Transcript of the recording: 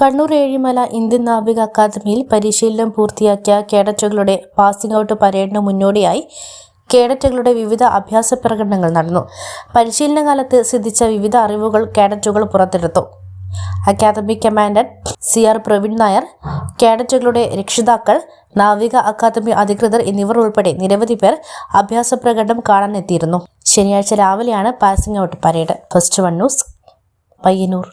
Kannur Ezhimala Indian നാവിക അക്കാദമിയിൽ പരിശീലനം പൂർത്തിയാക്കിയ കേഡറ്റുകളുടെ പാസിംഗ് ഔട്ട് പരേഡിന് മുന്നോടിയായി കേഡറ്റുകളുടെ വിവിധ അഭ്യാസ പ്രകടനങ്ങൾ നടന്നു. പരിശീലന കാലത്ത് സിദ്ധിച്ച വിവിധ അറിവുകൾ കേഡറ്റുകൾ പുറത്തെടുത്തു. Academy commandant C R Praveen Nair കേഡറ്റുകളുടെ രക്ഷിതാക്കൾ നാവിക അക്കാദമി അധികൃതർ എന്നിവർ ഉൾപ്പെടെ നിരവധി പേർ അഭ്യാസ പ്രകടനം കാണാനെത്തിയിരുന്നു ശനിയാഴ്ച രാവിലെയാണ് passing out parade. First one news Payyanur.